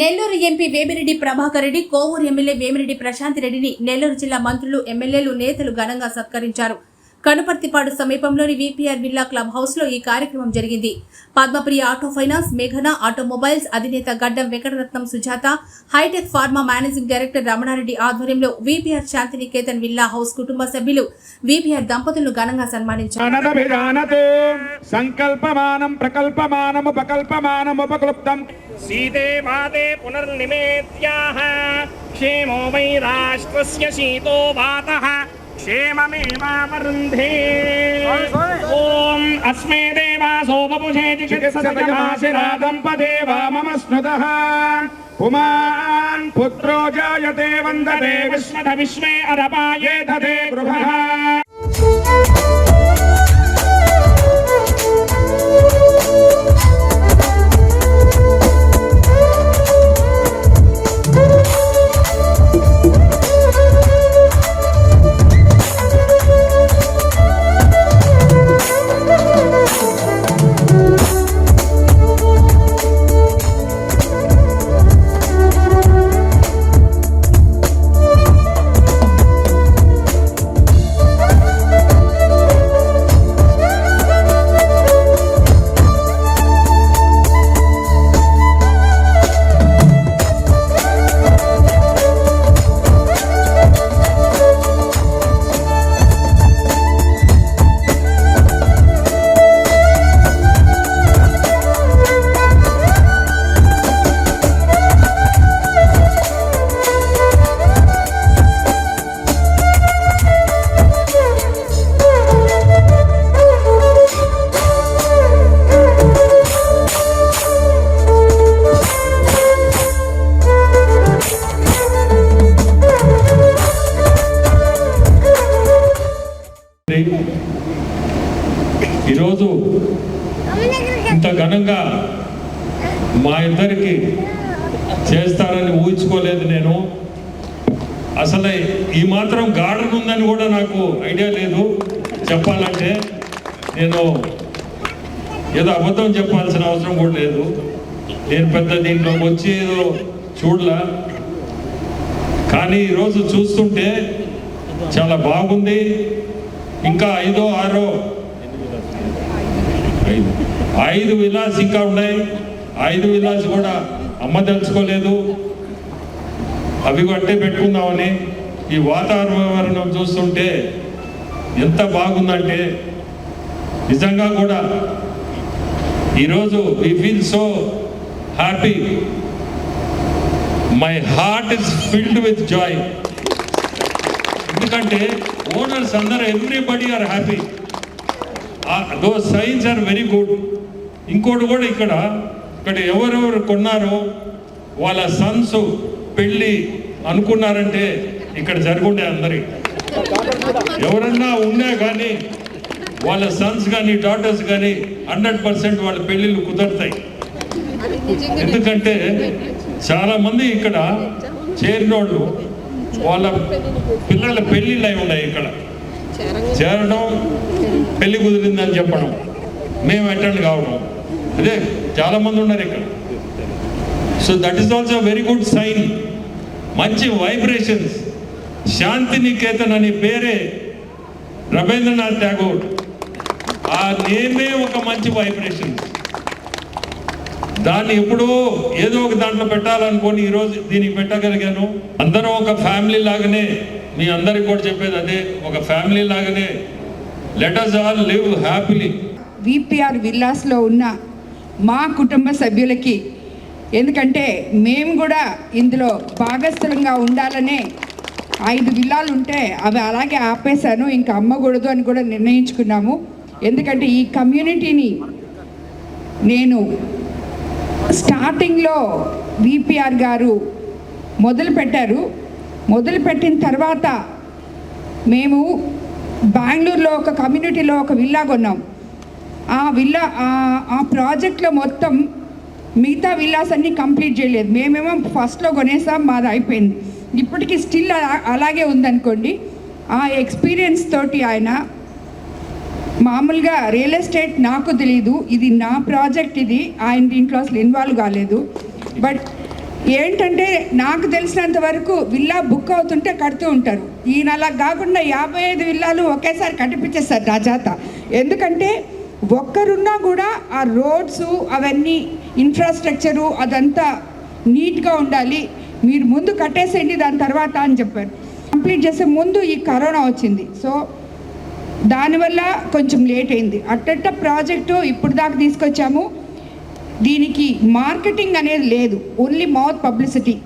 Nellore MP Vemireddy Prabhakar Reddy Kovur MLA Vemireddy Prashanth రెడ్డిని నెల్లూరు జిల్లా మంత్రులు ఎమ్మెల్యేలు నేతలు ఘనంగా సత్కరించారు. కనుపర్తిపాడు సమీపంలోని విపిఆర్ విల్లా క్లబ్ హౌస్ లో ఈ కార్యక్రమం జరిగింది పద్మప్రియ ఆటో ఫైనాన్స్ మేఘన ఆటోమొబైల్స్ అధినేత Gaddam Venkataratnam Sujatha hitech pharma managing director Ramana Reddy ఆధ్వర్యంలో విపిఆర్ శాంతినికేతన్ విల్లా హౌస్ కుటుంబ సభ్యులు విపిఆర్ దంపతులను ఘనంగా సన్మానించారు అనదభిజానతు సంకల్పమానం ప్రకల్పమానముపకల్పమానముపక్లుప్తం सीते माते पुनर्निमेत्याः क्षेमो वै राष्ट्रस्य शीतो भातः क्षेममेवावरुन्धे ओम् अस्मे देवासोपपुषे चिकित्सतमाशिरादम्पदे वा मम स्मृतः पुमान् पुत्रो जायते वन्दते विश्वथ विश्वे अरपाये दधे गृहः మా ఇద్దరికి చేస్తారని ఊహించుకోలేదు నేను. అసలు ఈ మాత్రం గార్డెన్ ఉందని కూడా నాకు ఐడియా లేదు. చెప్పాలంటే నేను ఏదో అబద్ధం చెప్పాల్సిన అవసరం కూడా లేదు. నేను పెద్ద దీంట్లోకి వచ్చి ఏదో చూడలా. కానీ ఈరోజు చూస్తుంటే చాలా బాగుంది. ఇంకా ఐదో ఆరో ఐదు. ఐదు విలాస్ ఇంకా ఉన్నాయి. ఐదు విలాస్ కూడా అమ్మ తెలుసుకోలేదు. అవి అట్టే పెట్టుకుందామని ఈ వాతావరణం చూస్తుంటే ఎంత బాగుందంటే నిజంగా కూడా ఈరోజు we feel so happy my heart is filled with joy ఎందుకంటే ఓనర్స్ అందరూ everybody are happy though signs are very good ఇంకోటి కూడా ఇక్కడ ఇక్కడ ఎవరెవరు కొన్నారో వాళ్ళ సన్స్ పెళ్ళి అనుకున్నారంటే ఇక్కడ జరుగుండే అందరి. ఎవరన్నా ఉన్నా కానీ వాళ్ళ సన్స్ కానీ డాటర్స్ కానీ హండ్రెడ్ పర్సెంట్ వాళ్ళ పెళ్ళిళ్ళు కుదురుతాయి. ఎందుకంటే చాలా మంది ఇక్కడ చేరినోళ్ళు వాళ్ళ పిల్లల పెళ్ళిళ్ళు అయి ఉన్నాయి ఇక్కడ. చేరడం పెళ్ళి కుదిరిందని చెప్పడం. మేము అటెండ్ కావడం. అదే చాలా మంది ఉన్నారు ఇక్కడ. So that is also very good sign మంచి వైబ్రేషన్స్ శాంతి నికేతన్ అనే పేరే రవీంద్రనాథ్ ఠాగూర్. ఆ నేమే ఒక మంచి వైబ్రేషన్ దాన్ని ఎప్పుడో ఏదో ఒక దాంట్లో పెట్టాలనుకొని ఈరోజు దీనికి పెట్టగలిగాను. అందరం ఒక ఫ్యామిలీ లాగానే మీ అందరికి కూడా చెప్పేది అదే ఒక ఫ్యామిలీ లాగానే. Let us all live happily VPR విల్లాస్లో ఉన్న మా కుటుంబ సభ్యులకి. ఎందుకంటే మేము కూడా ఇందులో భాగస్థులంగా ఉండాలనే ఐదు విల్లాలు ఉంటే అవి అలాగే ఆపేశాను ఇంకా అమ్మకూడదు అని కూడా నిర్ణయించుకున్నాము. ఎందుకంటే ఈ కమ్యూనిటీని నేను స్టార్టింగ్లో విపిఆర్ గారు మొదలు పెట్టారు. తర్వాత మేము బెంగళూరులో ఒక కమ్యూనిటీలో ఒక విల్లా కొన్నాం. ఆ విల్లా ఆ- ప్రాజెక్ట్లో మొత్తం మిగతా విల్లాస్ అన్నీ కంప్లీట్ చేయలేదు. మేమేమో ఫస్ట్లో కొనేసాం మాది అయిపోయింది. ఇప్పటికీ స్టిల్ అలాగే ఉందనుకోండి. ఆ ఎక్స్పీరియన్స్ తోటి ఆయన మామూలుగా రియల్ ఎస్టేట్ నాకు తెలీదు. ఇది నా ప్రాజెక్ట్ ఇది. ఆయన దీంట్లో అసలు ఇన్వాల్వ్ కాలేదు. బట్ ఏంటంటే నాకు తెలిసినంత వరకు విల్లా బుక్ అవుతుంటే కడుతూ ఉంటారు. ఈయన అలా కాకుండా యాభై ఐదు విల్లాలు ఒకేసారి కట్టిపించేస్తారు నా చేత ఎందుకంటే ఒక్కరున్నా కూడా ఆ రోడ్స్ అవన్నీ ఇన్ఫ్రాస్ట్రక్చరు అదంతా నీట్గా ఉండాలి. మీరు ముందు కట్టేసేయండి దాని తర్వాత అని చెప్పారు. కంప్లీట్ చేసే ముందు ఈ కరోనా వచ్చింది. సో దానివల్ల కొంచెం లేట్ అయింది. అట్టట్ట ప్రాజెక్టు ఇప్పుడు దాకా తీసుకొచ్చాము. దీనికి మార్కెటింగ్ అనేది లేదు. ఓన్లీ మౌత్ పబ్లిసిటీ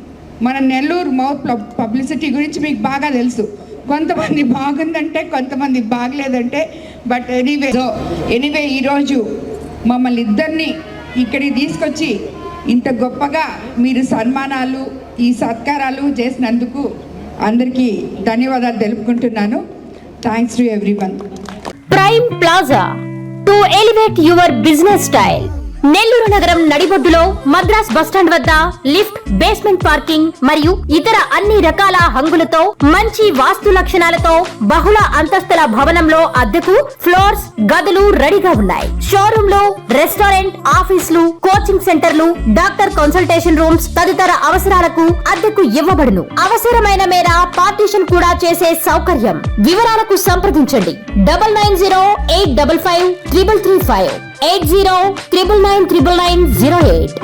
మన నెల్లూరు మౌత్ పబ్లిసిటీ గురించి మీకు బాగా తెలుసు. కొంతమంది బాగుందంటే కొంతమంది బాగలేదంటే బట్ ఎనీవే సో ఎనీవే ఈరోజు మమ్మల్ని ఇద్దరిని ఇక్కడికి తీసుకొచ్చి ఇంత గొప్పగా మీరు సన్మానాలు ఈ సత్కారాలు చేసినందుకు అందరికీ ధన్యవాదాలు తెలుపుకుంటున్నాను. Thanks to every prime plaza to elevate your business style Nellore నగరం నడిబొడ్డులో మద్రాస్ బస్టాండ్ వద్ద లిఫ్ట్ బేస్మెంట్ పార్కింగ్ మరియు ఇతర అన్ని రకాల హంగులతో మంచి వాస్తు లక్షణాలతో బహుళ అంతస్తుల భవనంలో అద్దెకు ఫ్లోర్స్ గదులు రెడీగా ఉన్నాయి. షోరూమ్లో రెస్టారెంట్ ఆఫీసులు కోచింగ్ సెంటర్లు డాక్టర్ కన్సల్టేషన్ రూమ్స్ తదితర అవసరాలకు అద్దెకు ఇవ్వబడును. అవసరమైన మేర పార్టీషన్ కూడా చేసే సౌకర్యం. వివరాలకు సంప్రదించండి. Double nine zero eight double five triple three five. Eight zero triple nine triple nine zero eight